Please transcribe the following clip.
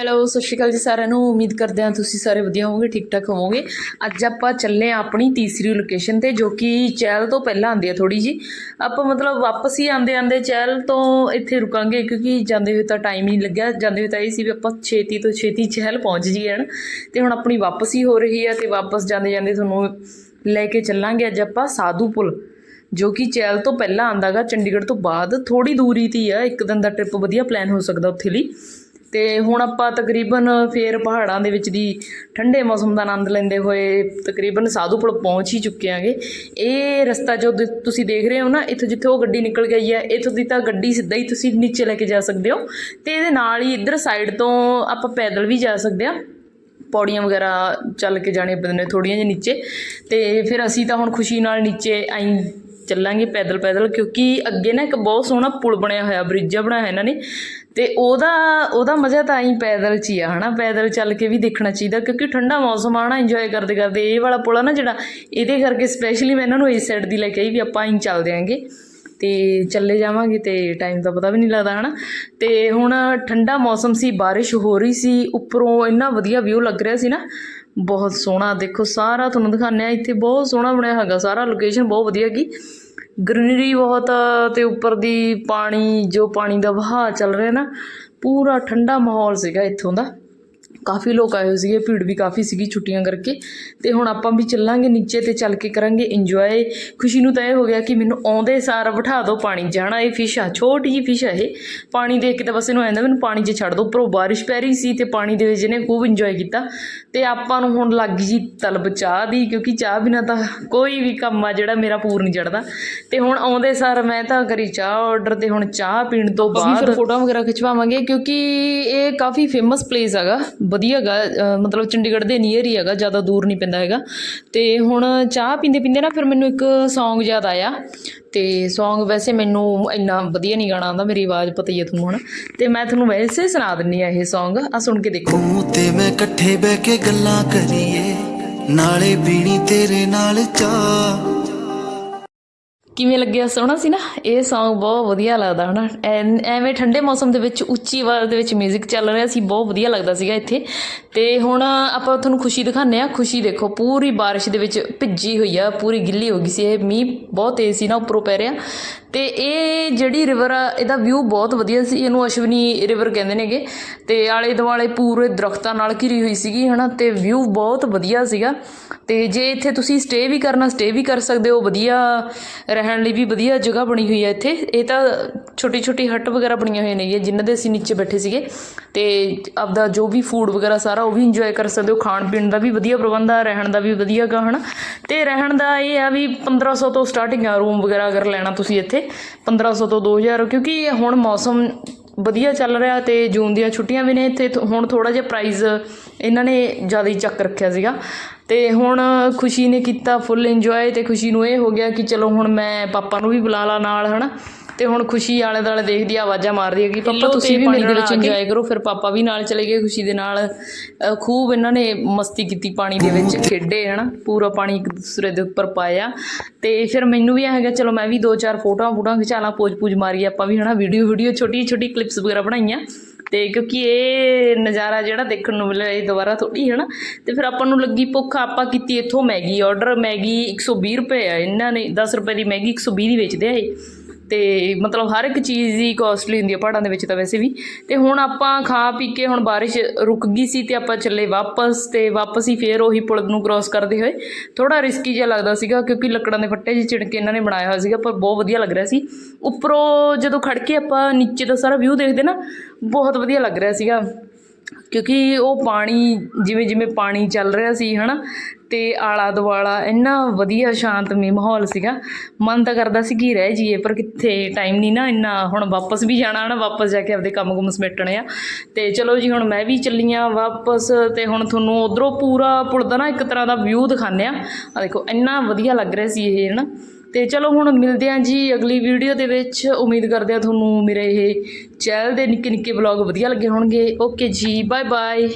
Hello ਸਤਿ ਸ਼੍ਰੀ ਅਕਾਲ ਜੀ ਸਾਰਿਆਂ ਨੂੰ। ਉਮੀਦ ਕਰਦੇ ਹਾਂ ਤੁਸੀਂ ਸਾਰੇ ਵਧੀਆ ਹੋਵੋਗੇ ਠੀਕ ਠਾਕ ਹੋਵੋਗੇ। ਅੱਜ ਆਪਾਂ ਚੱਲੇ ਹਾਂ ਆਪਣੀ ਤੀਸਰੀ ਲੋਕੇਸ਼ਨ ਤੇ, ਜੋ ਕਿ ਚਹਿਲ ਤੋਂ ਪਹਿਲਾਂ ਆਉਂਦੀ ਆ ਥੋੜੀ ਜੀ ਆਪਾਂ ਮਤਲਬ ਵਾਪਸ ਹੀ ਆਂਦੇ ਆਂਦੇ ਚਹਿਲ ਤੋਂ ਇੱਥੇ ਰੁਕਾਂਗੇ, ਕਿਉਂਕਿ ਜਾਂਦੇ ਹੋਏ ਤਾਂ ਟਾਈਮ ਹੀ ਨਹੀਂ ਲੱਗਿਆ। ਜਾਂਦੇ ਹੋਏ ਤਾਂ ਇਹ ਸੀ ਵੀ ਆਪਾਂ ਛੇਤੀ ਤੋਂ ਛੇਤੀ ਚਹਿਲ ਪਹੁੰਚ ਜਾਈਏ, ਹਨ। ਤੇ ਹੁਣ ਆਪਣੀ ਵਾਪਸ ਹੀ ਹੋ ਰਹੀ ਆ ਤੇ ਵਾਪਸ ਜਾਂਦੇ ਜਾਂਦੇ ਤੁਹਾਨੂੰ ਲੈ ਕੇ ਚੱਲਾਂਗੇ ਅੱਜ ਆਪਾਂ ਸਾਧੂ ਪੁਲ, ਜੋ ਕਿ ਚਹਿਲ ਤੋਂ ਪਹਿਲਾਂ ਆਂਦਾਗਾ ਚੰਡੀਗੜ੍ਹ ਤੋਂ ਬਾਅਦ ਥੋੜੀ ਦੂਰੀ ਤੇ ਹੀ ਆ। ਇੱਕ ਦਿਨ ਦਾ ਟ੍ਰਿਪ ਵਧੀਆ ਪਲਾਨ ਹੋ ਸਕਦਾ ਉੱਥੇ ਲਈ। ਅਤੇ ਹੁਣ ਆਪਾਂ ਤਕਰੀਬਨ ਫਿਰ ਪਹਾੜਾਂ ਦੇ ਵਿੱਚ ਦੀ ਠੰਡੇ ਮੌਸਮ ਦਾ ਆਨੰਦ ਲੈਂਦੇ ਹੋਏ ਤਕਰੀਬਨ ਸਾਧੂਪੁਰ ਪਹੁੰਚ ਹੀ ਚੁੱਕੇ ਆਂਗੇ। ਇਹ ਰਸਤਾ ਜੋ ਤੁਸੀਂ ਦੇਖ ਰਹੇ ਹੋ ਨਾ, ਇੱਥੋਂ ਜਿੱਥੇ ਉਹ ਗੱਡੀ ਨਿਕਲ ਗਈ ਹੈ, ਇੱਥੋਂ ਦੀ ਤਾਂ ਗੱਡੀ ਸਿੱਧਾ ਹੀ ਤੁਸੀਂ ਨੀਚੇ ਲੈ ਕੇ ਜਾ ਸਕਦੇ ਹੋ ਤੇ ਇਹਦੇ ਨਾਲ ਹੀ ਇੱਧਰ ਸਾਈਡ ਤੋਂ ਆਪਾਂ ਪੈਦਲ ਵੀ ਜਾ ਸਕਦੇ ਆ ਪੌੜੀਆਂ ਵਗੈਰਾ ਚੱਲ ਕੇ ਜਾਣੇ ਪੈਂਦੇ ਨੇ ਥੋੜੀਆਂ ਜਿਹੀਆਂ ਨੀਚੇ ਤੇ ਫਿਰ ਅਸੀਂ ਤਾਂ ਹੁਣ ਖੁਸ਼ੀ ਨਾਲ ਨੀਚੇ ਆਈ ਚੱਲਾਂਗੇ ਪੈਦਲ ਪੈਦਲ ਕਿਉਂਕਿ ਅੱਗੇ ਨਾ ਇੱਕ ਬਹੁਤ ਸੋਹਣਾ ਪੁਲ ਬਣਿਆ ਹੋਇਆ, ਬ੍ਰਿਜ ਜਿਹਾ ਬਣਾਇਆ ਇਹਨਾਂ ਨੇ। ਤੇ ਉਹਦਾ ਉਹਦਾ ਮਜ਼ਾ ਤਾਂ ਆਈ ਪੈਦਲ ਚ ਹੀ ਆ, ਹਨਾ? ਪੈਦਲ ਚੱਲ ਕੇ ਵੀ ਦੇਖਣਾ ਚਾਹੀਦਾ, ਕਿਉਂਕਿ ਠੰਡਾ ਮੌਸਮ ਆ ਨਾ ਇੰਜੋਏ ਕਰਦੇ ਕਰਦੇ, ਇਹ ਵਾਲਾ ਪੁਲ ਆ ਨਾ ਜਿਹੜਾ, ਇਹਦੇ ਕਰਕੇ ਸਪੈਸ਼ਲੀ ਮੈਂ ਇਹਨਾਂ ਨੂੰ ਇਸ ਸਾਈਡ ਦੀ ਲੈ ਕੇ ਆਈ ਵੀ ਆਪਾਂ ਆਈ ਚੱਲਦੇ ਆਂਗੇ। ਤੇ ਚੱਲੇ ਜਾਵਾਂਗੇ ਤੇ ਟਾਈਮ ਦਾ ਪਤਾ ਵੀ ਨਹੀਂ ਲੱਗਦਾ, ਹਨਾ? ਤੇ ਹੁਣ ਠੰਡਾ ਮੌਸਮ ਸੀ, ਬਾਰਿਸ਼ ਹੋ ਰਹੀ ਸੀ, ਉੱਪਰੋਂ ਇੰਨਾ ਵਧੀਆ ਵਿਊ ਲੱਗ ਰਿਹਾ ਸੀ ਨਾ, ਬਹੁਤ ਸੋਹਣਾ, ਦੇਖੋ ਸਾਰਾ ਤੁਹਾਨੂੰ ਦਿਖਾਉਂਦੇ ਆ, ਇੱਥੇ ਬਹੁਤ ਸੋਹਣਾ ਬਣਿਆ ਹੈਗਾ, ਸਾਰਾ ਲੋਕੇਸ਼ਨ ਬਹੁਤ ਵਧੀਆ ਹੈਗੀ। ਗ੍ਰੀਨਰੀ ਬਹੁਤ ਆ ਤੇ ਉੱਪਰ ਦੀ ਪਾਣੀ, ਜੋ ਪਾਣੀ ਦਾ ਵਹਾਅ ਚੱਲ ਰਿਹਾ ਨਾ, ਪੂਰਾ ਠੰਡਾ ਮਾਹੌਲ ਸੀਗਾ ਇੱਥੋਂ ਦਾ। ਕਾਫੀ ਲੋਕ ਆਏ ਹੋਏ ਸੀਗੇ ਭੀੜ ਵੀ ਕਾਫੀ ਸੀਗੀ ਛੁੱਟੀਆਂ ਕਰਕੇ। ਤੇ ਹੁਣ ਆਪਾਂ ਵੀ ਚੱਲਾਂਗੇ ਨੀਚੇ ਤੇ ਚੱਲ ਕੇ ਕਰਾਂਗੇ ਇੰਜੋਏ ਖੁਸ਼ੀ ਨੂੰ ਤਾਂ ਇਹ ਹੋ ਗਿਆ ਕਿ ਮੈਨੂੰ ਆਉਂਦੇ ਸਾਰ ਬਿਠਾ ਦਿਓ ਪਾਣੀ। ਜਾਣਾ ਇਹ ਫਿਸ਼ ਆ ਛੋਟੀ ਜਿਹੀ ਫਿਸ਼ ਆ ਇਹ। ਪਾਣੀ ਦੇਖ ਕੇ ਤਾਂ ਬਸ ਇਹਨੂੰ ਆਂਦਾ ਮੈਨੂੰ ਪਾਣੀ 'ਚ ਛੱਡ ਦਿਓ ਉੱਪਰੋਂ ਬਾਰਿਸ਼ ਪੈ ਰਹੀ ਸੀ ਤੇ ਪਾਣੀ ਦੇ ਵਿੱਚ ਇਹਨੇ ਖੂਬ ਇੰਜੋਏ ਕੀਤਾ। ਤੇ ਆਪਾਂ ਨੂੰ ਹੁਣ ਲੱਗ ਗਈ ਜੀ ਤਲਬ ਚਾਹ ਦੀ ਕਿਉਂਕਿ ਚਾਹ ਬਿਨਾ ਤਾਂ ਕੋਈ ਵੀ ਕੰਮ ਆ ਜਿਹੜਾ ਮੇਰਾ ਪੂਰ ਨਹੀਂ ਚੜਦਾ। ਤੇ ਹੁਣ ਆਉਂਦੇ ਸਾਰ ਮੈਂ ਤਾਂ ਕਰੀ ਚਾਹ ਆਰਡਰ ਤੇ ਹੁਣ ਚਾਹ ਪੀਣ ਤੋਂ ਬਾਅਦ ਫਿਰ ਫੋਟੋਆਂ ਵਗੈਰਾ ਖਿਚਵਾਵਾਂਗੇ ਕਿਉਂਕਿ ਇਹ ਕਾਫੀ ਫੇਮਸ ਪਲੇਸ ਹੈਗਾ। ਵਧੀਆ ਹੈਗਾ ਮਤਲਬ ਚੰਡੀਗੜ੍ਹ ਦੇ ਨੀਅਰ ਹੀ ਹੈਗਾ, ਜ਼ਿਆਦਾ ਦੂਰ ਨਹੀਂ ਪੈਂਦਾ ਹੈਗਾ। ਤੇ ਹੁਣ ਚਾਹ ਪੀਂਦੇ ਪੀਂਦੇ ਨਾ ਫਿਰ ਮੈਨੂੰ ਇੱਕ ਸੌਂਗ ਯਾਦ ਆਇਆ। ਤੇ ਸੌਂਗ ਵੈਸੇ ਮੈਨੂੰ ਇੰਨਾ ਵਧੀਆ ਨਹੀਂ ਗਾਣਾ ਆਉਂਦਾ, ਮੇਰੀ ਆਵਾਜ਼ ਪਤਾ ਹੀ ਹੈ ਤੁਹਾਨੂੰ ਹੁਣ। ਤੇ ਮੈਂ ਤੁਹਾਨੂੰ ਵੈਸੇ ਸੁਣਾ ਦਿੰਨੀ ਆ ਇਹ ਸੌਂਗ ਆ ਸੁਣ ਕੇ ਦੇਖੋ। ਤੂੰ ਤੇ ਮੈਂ ਇਕੱਠੇ ਬਹਿ ਕੇ ਗੱਲਾਂ ਕਰੀਏ, ਨਾਲੇ ਪੀਣੀ ਤੇਰੇ ਨਾਲ ਚਾਹ। ਕਿਵੇਂ ਲੱਗਿਆ? ਸੋਹਣਾ ਸੀ ਨਾ? ਇਹ Song ਬਹੁਤ ਵਧੀਆ ਲੱਗਦਾ ਹਨਾ। ਐਨ- ਐਵੇਂ ਠੰਡੇ ਮੌਸਮ ਦੇ ਵਿੱਚ, ਉੱਚੀ ਆਵਾਜ਼ ਦੇ ਵਿੱਚ 뮤직 ਚੱਲ ਰਿਹਾ ਸੀ, ਬਹੁਤ ਵਧੀਆ ਲੱਗਦਾ ਸੀਗਾ ਇੱਥੇ। ਤੇ ਹੁਣ ਆਪਾਂ ਤੁਹਾਨੂੰ ਖੁਸ਼ੀ ਦਿਖਾਉਂਦੇ ਆ ਖੁਸ਼ੀ ਦੇਖੋ, ਪੂਰੀ ਬਾਰਿਸ਼ ਦੇ ਵਿੱਚ ਭਿੱਜੀ ਹੋਈ ਆ, ਪੂਰੀ ਗਿੱਲੀ ਹੋ ਗਈ ਸੀ। ਇਹ ਮੀਂਹ ਬਹੁਤ ਤੇਜ਼ ਸੀ ਨਾ, ਉੱਪਰੋਂ ਪੈ ਰਿਹਾ। ਤੇ ਇਹ ਜਿਹੜੀ ਰਿਵਰ ਆ, ਇਹਦਾ ਵਿਊ ਬਹੁਤ ਵਧੀਆ ਸੀ। ਇਹਨੂੰ ਅਸ਼ਵਨੀ ਰਿਵਰ ਕਹਿੰਦੇ ਨੇਗੇ। ਤੇ ਆਲੇ ਦੁਆਲੇ ਪੂਰੇ ਦਰਖਤਾਂ ਨਾਲ ਘਿਰੀ ਹੋਈ ਸੀਗੀ, ਹਨਾ। ਤੇ ਵਿਊ ਬਹੁਤ ਵਧੀਆ ਸੀਗਾ। ਤੇ ਜੇ ਇੱਥੇ ਤੁਸੀਂ ਸਟੇ ਵੀ ਕਰਨਾ ਸਟੇ ਵੀ ਕਰ ਸਕਦੇ ਹੋ, ਵਧੀਆ ਰਹਿਣ ਰਹਿਣ ਲਈ ਵੀ ਵਧੀਆ ਜਗ੍ਹਾ ਬਣੀ ਹੋਈ ਹੈ ਇੱਥੇ। ਇਹ ਤਾਂ ਛੋਟੀ ਛੋਟੀ ਹੱਟ ਵਗੈਰਾ ਬਣੀਆਂ ਹੋਈਆਂ ਨੇ ਜਿਨ੍ਹਾਂ ਦੇ ਅਸੀਂ ਨੀਚੇ ਬੈਠੇ ਸੀਗੇ। ਤੇ ਆਪਦਾ ਜੋ ਵੀ ਫੂਡ ਵਗੈਰਾ ਸਾਰਾ ਉਹ ਵੀ ਇੰਜੋਏ ਕਰ ਸਕਦੇ ਹੋ। ਖਾਣ ਪੀਣ ਦਾ ਵੀ ਵਧੀਆ ਪ੍ਰਬੰਧ ਆ, ਰਹਿਣ ਦਾ ਵੀ ਵਧੀਆ ਗਾ, ਹਨਾ। ਤੇ ਰਹਿਣ ਦਾ ਇਹ ਆ ਵੀ 1500 ਤੋਂ ਸਟਾਰਟਿੰਗ ਆ ਰੂਮ ਵਗੈਰਾ ਅਗਰ ਲੈਣਾ ਤੁਸੀਂ ਇੱਥੇ 1500 ਤੋਂ 2000 ਕਿਉਂਕਿ ਹੁਣ ਮੌਸਮ ਵਧੀਆ ਚੱਲ ਰਿਹਾ ਅਤੇ ਜੂਨ ਦੀਆਂ ਛੁੱਟੀਆਂ ਵੀ ਨੇ ਇੱਥੇ। ਹੁਣ ਥੋੜ੍ਹਾ ਜਿਹਾ ਪ੍ਰਾਈਜ਼ ਇਹਨਾਂ ਨੇ ਜ਼ਿਆਦਾ ਹੀ ਚੱਕ ਰੱਖਿਆ ਸੀਗਾ। ਅਤੇ ਹੁਣ ਖੁਸ਼ੀ ਨੇ ਕੀਤਾ ਫੁੱਲ ਇੰਜੋਏ ਅਤੇ ਖੁਸ਼ੀ ਨੂੰ ਇਹ ਹੋ ਗਿਆ ਕਿ ਚਲੋ ਹੁਣ ਮੈਂ ਪਾਪਾ ਨੂੰ ਵੀ ਬੁਲਾ ਲਾ ਨਾਲ ਹੈ ਨਾ ਤੇ ਹੁਣ ਖੁਸ਼ੀ ਆਲੇ ਦੁਆਲੇ ਦੇਖਦੀ ਆ ਆਵਾਜ਼ਾਂ ਮਾਰਦੀ ਹੈ ਕਿ ਪਾਪਾ ਤੁਸੀਂ ਵੀ ਮੇਰੇ ਵਿੱਚ ਇੰਜੋਏ ਕਰੋ ਫਿਰ ਪਾਪਾ ਵੀ ਨਾਲ ਚਲੇ ਗਏ ਖੁਸ਼ੀ ਦੇ ਨਾਲ। ਖੂਬ ਇਹਨਾਂ ਨੇ ਮਸਤੀ ਕੀਤੀ ਪਾਣੀ ਦੇ ਵਿੱਚ ਖੇਡੇ ਹਨਾ। ਪੂਰਾ ਪਾਣੀ ਇੱਕ ਦੂਸਰੇ ਦੇ ਉੱਪਰ ਪਾਇਆ। ਤੇ ਫਿਰ ਮੈਨੂੰ ਵੀ ਇਹ ਹੈਗਾ ਚਲੋ ਮੈਂ ਵੀ ਦੋ ਚਾਰ ਫੋਟੋਆਂ ਫੋਟੋਆਂ ਖਿਚਾ ਲਾਂ ਪੋਜ ਪੂਜ ਮਾਰੀ ਆਪਾਂ ਵੀ ਹਨਾ ਵੀਡੀਓ ਵੀਡੀਓ ਛੋਟੀ ਛੋਟੀ ਕਲਿੱਪਸ ਵਗੈਰਾ ਬਣਾਈਆਂ। ਤੇ ਕਿਉਂਕਿ ਇਹ ਨਜ਼ਾਰਾ ਜਿਹੜਾ ਦੇਖਣ ਨੂੰ ਮਿਲਿਆ ਇਹ ਦੁਬਾਰਾ ਥੋੜੀ ਹਨਾ। ਤੇ ਫਿਰ ਆਪਾਂ ਨੂੰ ਲੱਗੀ ਭੁੱਖ ਆਪਾਂ ਕੀਤੀ ਇੱਥੋਂ ਮੈਗੀ ਆਰਡਰ ਮੈਗੀ 120 ਰੁਪਏ ਆ। ਇਹਨਾਂ ਨੇ 10 ਰੁਪਏ ਦੀ ਮੈਗੀ 120 ਦੀ ਵੇਚਦੇ ਆ ਇਹ। ਤੇ ਮਤਲਬ ਹਰ ਇੱਕ ਚੀਜ਼ ਦੀ ਕੋਸਟਲੀ ਹੁੰਦੀ ਹੈ ਪਹਾੜਾਂ ਦੇ ਵਿੱਚ ਤਾਂ ਵੈਸੇ ਵੀ। ਤੇ ਹੁਣ ਆਪਾਂ ਖਾ ਪੀ ਕੇ ਹੁਣ ਬਾਰਿਸ਼ ਰੁਕ ਗਈ ਸੀ ਤੇ ਆਪਾਂ ਚੱਲੇ ਵਾਪਸ ਤੇ ਵਾਪਸ ਹੀ ਫੇਰ ਉਹੀ ਪੁਲ ਨੂੰ ਕ੍ਰਾਸ ਕਰਦੇ ਹੋਏ। ਥੋੜਾ ਰਿਸਕੀ ਜਿਹਾ ਲੱਗਦਾ ਸੀਗਾ ਕਿਉਂਕਿ ਲੱਕੜਾਂ ਦੇ ਫੱਟੇ ਜਿਹੇ ਚਿਣ ਕੇ ਇਹਨਾਂ ਨੇ ਬਣਾਇਆ ਹੋਇਆ ਸੀਗਾ, ਪਰ ਬਹੁਤ ਵਧੀਆ ਲੱਗ ਰਿਹਾ ਸੀ। ਉੱਪਰੋਂ ਜਦੋਂ ਖੜ ਕੇ ਆਪਾਂ ਨੀਚੇ ਦਾ ਸਾਰਾ ਵਿਊ ਦੇਖਦੇ ਨਾ, ਬਹੁਤ ਵਧੀਆ ਲੱਗ ਰਿਹਾ ਸੀਗਾ। ਕਿਉਂਕਿ ਉਹ ਪਾਣੀ, ਜਿਵੇਂ ਜਿਵੇਂ ਪਾਣੀ ਚੱਲ ਰਿਹਾ ਸੀ ਹੈ ਨਾ ਅਤੇ ਆਲਾ ਦੁਆਲਾ ਇੰਨਾ ਵਧੀਆ ਸ਼ਾਂਤਮਈ ਮਾਹੌਲ ਸੀਗਾ। ਮਨ ਤਾਂ ਕਰਦਾ ਸੀ ਕਿ ਰਹਿ ਜਾਈਏ, ਪਰ ਕਿੱਥੇ ਟਾਈਮ ਨਹੀਂ ਨਾ ਇੰਨਾ, ਹੁਣ ਵਾਪਸ ਵੀ ਜਾਣਾ ਨਾ ਵਾਪਸ ਜਾ ਕੇ ਆਪਦੇ ਕੰਮ ਕੁਮ ਸਮੇਟਣੇ ਆ। ਤੇ ਚਲੋ ਜੀ, ਹੁਣ ਮੈਂ ਵੀ ਚੱਲੀ ਆ ਵਾਪਸ, ਤੇ ਹੁਣ ਤੁਹਾਨੂੰ ਉਧਰੋਂ ਪੂਰਾ ਪੁਲ ਦਾ ਨਾ ਇੱਕ ਤਰ੍ਹਾਂ ਦਾ ਵਿਊ ਦਿਖਾਉਂਦੇ ਆ। ਆ ਦੇਖੋ, ਇੰਨਾ ਵਧੀਆ ਲੱਗ ਰਿਹਾ ਸੀ ਇਹ ਹੈ ਨਾ ਤੇ ਚਲੋ ਹੁਣ ਮਿਲਦੇ ਹਾਂ ਜੀ ਅਗਲੀ ਵੀਡੀਓ ਦੇ ਵਿੱਚ। ਉਮੀਦ ਕਰਦੇ ਹਾਂ ਤੁਹਾਨੂੰ ਮੇਰੇ ਇਹ ਚੈਨਲ ਦੇ ਨਿੱਕੇ ਨਿੱਕੇ ਵਲੌਗ ਵਧੀਆ ਲੱਗੇ ਹੋਣਗੇ। ਓਕੇ ਜੀ ਬਾਏ ਬਾਏ